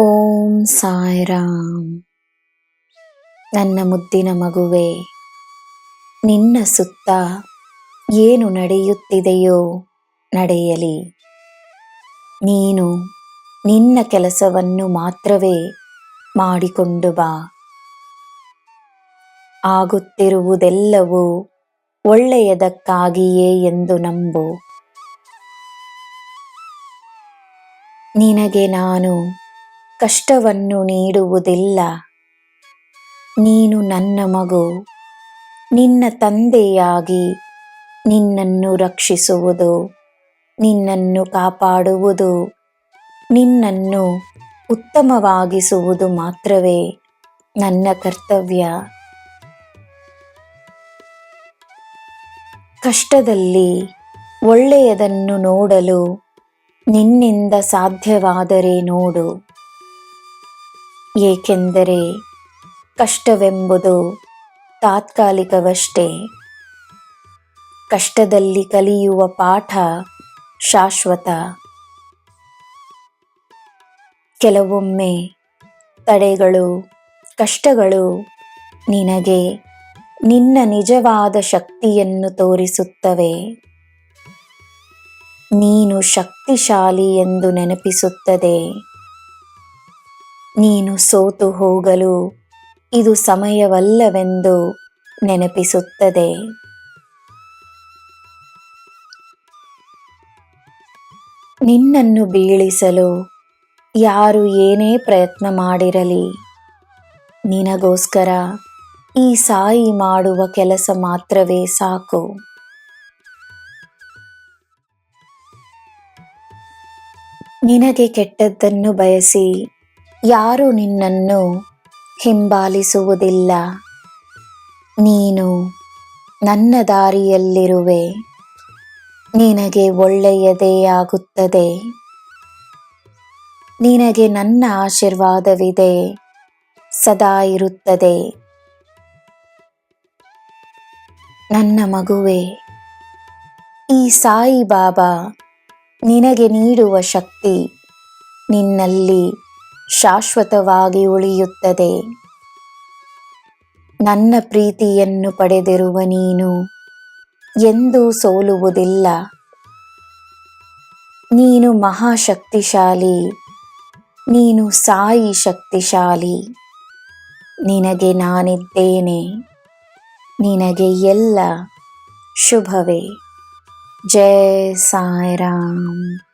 ಓಂ ಸಾಯಿರಾಮ್. ನನ್ನ ಮುದ್ದಿನ ಮಗುವೆ, ನಿನ್ನ ಸುತ್ತ ಏನು ನಡೆಯುತ್ತಿದೆಯೋ ನಡೆಯಲಿ. ನೀನು ನಿನ್ನ ಕೆಲಸವನ್ನು ಮಾತ್ರವೇ ಮಾಡಿಕೊಂಡು ಬಾ. ಆಗುತ್ತಿರುವುದೆಲ್ಲವೂ ಒಳ್ಳೆಯದಕ್ಕಾಗಿಯೇ ಎಂದು ನಂಬು. ನಿನಗೆ ನಾನು ಕಷ್ಟವನ್ನು ನೀಡುವುದಿಲ್ಲ. ನೀನು ನನ್ನ ಮಗು. ನಿನ್ನ ತಂದೆಯಾಗಿ ನಿನ್ನನ್ನು ರಕ್ಷಿಸುವುದು, ನಿನ್ನನ್ನು ಕಾಪಾಡುವುದು, ನಿನ್ನನ್ನು ಉತ್ತಮವಾಗಿಸುವುದು ಮಾತ್ರವೇ ನನ್ನ ಕರ್ತವ್ಯ. ಕಷ್ಟದಲ್ಲಿ ಒಳ್ಳೆಯದನ್ನು ನೋಡಲು ನಿನ್ನಿಂದ ಸಾಧ್ಯವಾದರೆ ನೋಡು. ಏಕೆಂದರೆ ಕಷ್ಟವೆಂಬುದು ತಾತ್ಕಾಲಿಕವಷ್ಟೇ. ಕಷ್ಟದಲ್ಲಿ ಕಲಿಯುವ ಪಾಠ ಶಾಶ್ವತ. ಕೆಲವೊಮ್ಮೆ ತಡೆಗಳು, ಕಷ್ಟಗಳು ನಿನಗೆ ನಿನ್ನ ನಿಜವಾದ ಶಕ್ತಿಯನ್ನು ತೋರಿಸುತ್ತವೆ. ನೀನು ಶಕ್ತಿಶಾಲಿ ಎಂದು ನೆನಪಿಸುತ್ತದೆ. ನೀನು ಸೋತು ಹೋಗಲು ಇದು ಸಮಯವಲ್ಲವೆಂದು ನೆನಪಿಸುತ್ತದೆ. ನಿನ್ನನ್ನು ಬೀಳಿಸಲು ಯಾರು ಏನೇ ಪ್ರಯತ್ನ ಮಾಡಿರಲಿ, ನಿನಗೋಸ್ಕರ ಈ ಸಾಯಿ ಮಾಡುವ ಕೆಲಸ ಮಾತ್ರವೇ ಸಾಕು. ನಿನಗೆ ಕೆಟ್ಟದ್ದನ್ನು ಬಯಸಿ ಯಾರು ನಿನ್ನನ್ನು ಹಿಂಬಾಲಿಸುವುದಿಲ್ಲ. ನೀನು ನನ್ನ ದಾರಿಯಲ್ಲಿರುವೆ. ನಿನಗೆ ಒಳ್ಳೆಯದೇ ಆಗುತ್ತದೆ. ನಿನಗೆ ನನ್ನ ಆಶೀರ್ವಾದವಿದೆ. ಸದಾ ಇರುತ್ತದೆ. ನನ್ನ ಮಗುವೆ, ಈ ಸಾಯಿಬಾಬಾ ನಿನಗೆ ನೀಡುವ ಶಕ್ತಿ ನಿನ್ನಲ್ಲಿ ಶಾಶ್ವತವಾಗಿ ಉಳಿಯುತ್ತದೆ. ನನ್ನ ಪ್ರೀತಿಯನ್ನು ಪಡೆದಿರುವ ನೀನು ಎಂದೂ ಸೋಲುವುದಿಲ್ಲ. ನೀನು ಮಹಾಶಕ್ತಿಶಾಲಿ, ನೀನು ಸಾಯಿ ಶಕ್ತಿಶಾಲಿ. ನಿನಗೆ ನಾನಿದ್ದೇನೆ, ನಿನಗೆ ಎಲ್ಲ ಶುಭವೇ. ಜಯ ಸಾಯಿರಾಮ್.